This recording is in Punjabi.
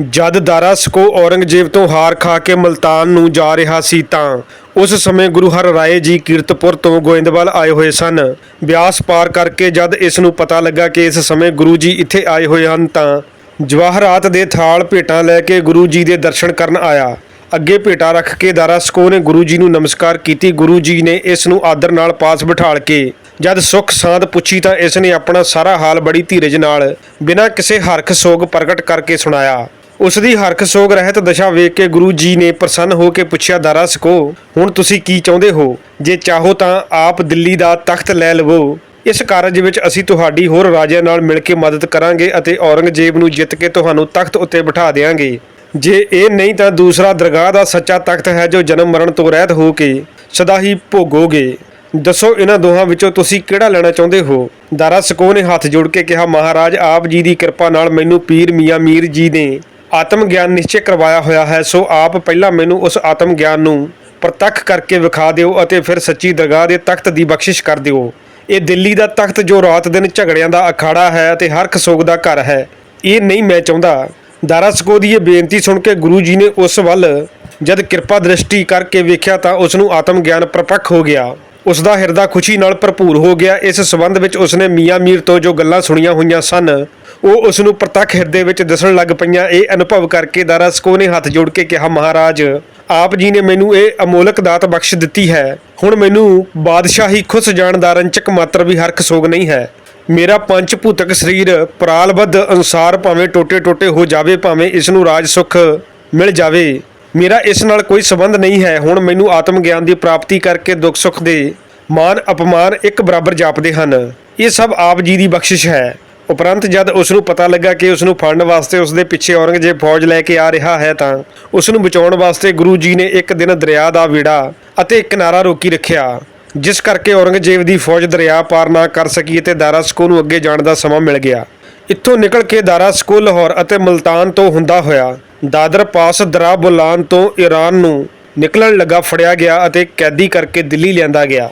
ਜਦ ਦਾਰਾ ਸਕੋ ਔਰੰਗਜ਼ੇਬ ਤੋਂ ਹਾਰ ਖਾ ਕੇ ਮਲਤਾਨ ਨੂੰ ਜਾ ਰਿਹਾ ਸੀ ਤਾਂ ਉਸ ਸਮੇਂ ਗੁਰੂ ਹਰ ਰਾਏ ਜੀ ਕੀਰਤਪੁਰ ਤੋਂ ਗੋਇੰਦਵਾਲ ਆਏ ਹੋਏ ਸਨ। ਬਿਆਸ ਪਾਰ ਕਰਕੇ ਜਦ ਇਸ ਨੂੰ ਪਤਾ ਲੱਗਾ ਕਿ ਇਸ ਸਮੇਂ ਗੁਰੂ ਜੀ ਇੱਥੇ ਆਏ ਹੋਏ ਹਨ ਤਾਂ ਜਵਾਹਰਾਤ ਦੇ ਥਾਲ ਭੇਟਾਂ ਲੈ ਕੇ ਗੁਰੂ ਜੀ ਦੇ ਦਰਸ਼ਨ ਕਰਨ ਆਇਆ। ਅੱਗੇ ਭੇਟਾ ਰੱਖ ਕੇ ਦਾਰਾ ਸਕੋ ਨੇ ਗੁਰੂ ਜੀ ਨੂੰ ਨਮਸਕਾਰ ਕੀਤੀ। ਗੁਰੂ ਜੀ ਨੇ ਇਸ ਨੂੰ ਆਦਰ ਨਾਲ ਪਾਸ ਬਿਠਾਲ ਕੇ ਜਦ ਸੁੱਖ ਸਾਂਦ ਪੁੱਛੀ ਤਾਂ ਇਸ ਨੇ ਆਪਣਾ ਸਾਰਾ ਹਾਲ ਬੜੀ ਧੀਰਜ ਨਾਲ ਬਿਨਾਂ ਕਿਸੇ ਹਰਖ ਸੋਗ ਪ੍ਰਗਟ ਕਰਕੇ ਸੁਣਾਇਆ। ਉਸ ਦੀ ਹਰਖ ਸੋਗ ਰਹਿਤ ਦਸ਼ਾ ਵੇਖ ਕੇ ਗੁਰੂ ਜੀ ਨੇ ਪ੍ਰਸੰਨ ਹੋ ਕੇ ਪੁੱਛਿਆ, ਦਾਰਾ ਸਕੋ, ਹੁਣ ਤੁਸੀਂ ਕੀ ਚਾਹੁੰਦੇ ਹੋ? ਜੇ ਚਾਹੋ ਤਾਂ ਆਪ ਦਿੱਲੀ ਦਾ ਤਖਤ ਲੈ ਲਵੋ। ਇਸ ਕਾਰਜ ਵਿੱਚ ਅਸੀਂ ਤੁਹਾਡੀ ਹੋਰ ਰਾਜਿਆਂ ਨਾਲ ਮਿਲ ਕੇ ਮਦਦ ਕਰਾਂਗੇ ਅਤੇ ਔਰੰਗਜ਼ੇਬ ਨੂੰ ਜਿੱਤ ਕੇ ਤੁਹਾਨੂੰ ਤਖਤ ਉੱਤੇ ਬਿਠਾ ਦੇਵਾਂਗੇ ਜੇ ਇਹ ਨਹੀਂ ਤਾਂ ਦੂਸਰਾ ਦਰਗਾਹ ਦਾ ਸੱਚਾ ਤਖਤ ਹੈ ਜੋ ਜਨਮ ਮਰਨ ਤੋਂ ਰਹਿਤ ਹੋ ਕੇ ਸਦਾ ਹੀ ਭੋਗੋਗੇ। ਦੱਸੋ ਇਹਨਾਂ ਦੋਹਾਂ ਵਿੱਚੋਂ ਤੁਸੀਂ ਕਿਹੜਾ ਲੈਣਾ ਚਾਹੁੰਦੇ ਹੋ? ਦਾਰਾ ਸਕੋ ਨੇ ਹੱਥ ਜੋੜ ਕੇ ਕਿਹਾ, ਮਹਾਰਾਜ, ਆਪ ਜੀ ਦੀ ਕਿਰਪਾ ਨਾਲ ਮੈਨੂੰ ਪੀਰ ਮੀਆਂ ਮੀਰ ਜੀ ਨੇ ਆਤਮ ਗਿਆਨ ਨਿਸ਼ਚੈ ਕਰਵਾਇਆ ਹੋਇਆ ਹੈ, ਸੋ ਆਪ ਪਹਿਲਾਂ ਮੈਨੂੰ ਉਸ ਆਤਮ ਗਿਆਨ ਨੂੰ ਪ੍ਰਤੱਖ ਕਰਕੇ ਵਿਖਾ ਦਿਓ ਅਤੇ ਫਿਰ ਸੱਚੀ ਦਰਗਾਹ ਦੇ ਤਖਤ ਦੀ ਬਖਸ਼ਿਸ਼ ਕਰ ਦਿਓ। ਇਹ ਦਿੱਲੀ ਦਾ ਤਖਤ ਜੋ ਰਾਤ ਦਿਨ ਝਗੜਿਆਂ ਦਾ ਅਖਾੜਾ ਹੈ ਅਤੇ ਹਰ ਖਸੋਗ ਦਾ ਘਰ ਹੈ। ਇਹ ਨਹੀਂ ਮੈਂ ਚਾਹੁੰਦਾ। ਦਾਰਾ ਸਕੋ ਦੀ ਇਹ ਬੇਨਤੀ ਸੁਣ ਕੇ ਗੁਰੂ ਜੀ ਨੇ ਉਸ ਵੱਲ ਜਦ ਕਿਰਪਾ ਦ੍ਰਿਸ਼ਟੀ ਕਰਕੇ ਵੇਖਿਆ ਤਾਂ ਉਸ ਨੂੰ ਆਤਮ ਗਿਆਨ ਪ੍ਰਪੱਖ ਹੋ ਗਿਆ। ਉਸ ਦਾ ਹਿਰਦਾ ਖੁਸ਼ੀ ਨਾਲ ਭਰਪੂਰ ਹੋ ਗਿਆ। ਇਸ ਸਬੰਧ ਵਿੱਚ ਉਸਨੇ ਮੀਆਂ ਮੀਰ ਤੋਂ ਜੋ ਗੱਲਾਂ ਸੁਣੀਆਂ ਹੋਈਆਂ ਸਨ ਉਹ ਉਸ ਨੂੰ ਪ੍ਰਤੱਖ ਹਿਰਦੇ ਵਿੱਚ ਦਿਸਣ ਲੱਗ ਪਈਆਂ। ਇਹ ਅਨੁਭਵ ਕਰਕੇ ਦਾਰਾ ਸਕੋ ਨੇ ਹੱਥ ਜੋੜ ਕੇ ਕਿਹਾ, ਮਹਾਰਾਜ, ਆਪ ਜੀ ਨੇ ਮੈਨੂੰ ਇਹ ਅਮੋਲਕ ਦਾਤ ਬਖਸ਼ ਦਿੱਤੀ ਹੈ। ਹੁਣ ਮੈਨੂੰ ਬਾਦਸ਼ਾਹੀ ਖੁਸ ਜਾਣ ਦਾ ਰੰਚਕ ਮਾਤਰ ਵੀ ਹਰਖ ਸੋਗ ਨਹੀਂ ਹੈ। ਮੇਰਾ ਪੰਜ ਭੂਤਕ ਸਰੀਰ ਪ੍ਰਾਲਬੱਧ ਅਨੁਸਾਰ ਭਾਵੇਂ ਟੋਟੇ-ਟੋਟੇ ਹੋ ਜਾਵੇ, ਭਾਵੇਂ ਇਸ ਨੂੰ ਰਾਜ ਸੁਖ ਮਿਲ ਜਾਵੇ। ਮੇਰਾ ਇਸ ਨਾਲ ਕੋਈ ਸੰਬੰਧ ਨਹੀਂ ਹੈ। ਹੁਣ ਮੈਨੂੰ ਆਤਮ ਗਿਆਨ ਦੀ ਪ੍ਰਾਪਤੀ ਕਰਕੇ ਦੁੱਖ ਸੁੱਖ ਦੇ ਮਾਨ ਅਪਮਾਨ ਇੱਕ ਬਰਾਬਰ ਜਾਪਦੇ ਹਨ। ਇਹ ਸਭ ਆਪ ਜੀ ਦੀ ਬਖਸ਼ਿਸ਼ ਹੈ। ਉਪਰੰਤ ਜਦ ਉਸ ਨੂੰ ਪਤਾ ਲੱਗਾ ਕਿ ਉਸ ਨੂੰ ਫੜਨ ਵਾਸਤੇ ਉਸ ਦੇ ਪਿੱਛੇ ਔਰੰਗਜ਼ੇਬ ਫੌਜ ਲੈ ਕੇ ਆ ਰਿਹਾ ਹੈ ਤਾਂ ਉਸ ਨੂੰ ਬਚਾਉਣ ਵਾਸਤੇ ਗੁਰੂ ਜੀ ਨੇ ਇੱਕ ਦਿਨ ਦਰਿਆ ਦਾ ਵਿੜਾ ਅਤੇ ਕਿਨਾਰਾ ਰੋਕੀ ਰੱਖਿਆ, ਜਿਸ ਕਰਕੇ ਔਰੰਗਜ਼ੇਬ ਦੀ ਫੌਜ ਦਰਿਆ ਪਾਰ ਨਾ ਕਰ ਸਕੀ ਅਤੇ ਦਾਰਾ ਸਕੋ ਨੂੰ ਅੱਗੇ ਜਾਣ ਦਾ ਸਮਾਂ ਮਿਲ ਗਿਆ। ਇੱਥੋਂ ਨਿਕਲ ਕੇ ਦਾਰਾ ਸਕੋ ਲਾਹੌਰ ਅਤੇ ਮਲਤਾਨ ਤੋਂ ਹੁੰਦਾ ਹੋਇਆ ਦਾਦਰ ਪਾਸ ਦਰਾ ਬੁਲਾਨ ਤੋਂ ਈਰਾਨ ਨੂੰ ਨਿਕਲਣ ਲੱਗਾ ਫੜਿਆ ਗਿਆ ਅਤੇ ਕੈਦੀ ਕਰਕੇ ਦਿੱਲੀ ਲਿਆਂਦਾ ਗਿਆ।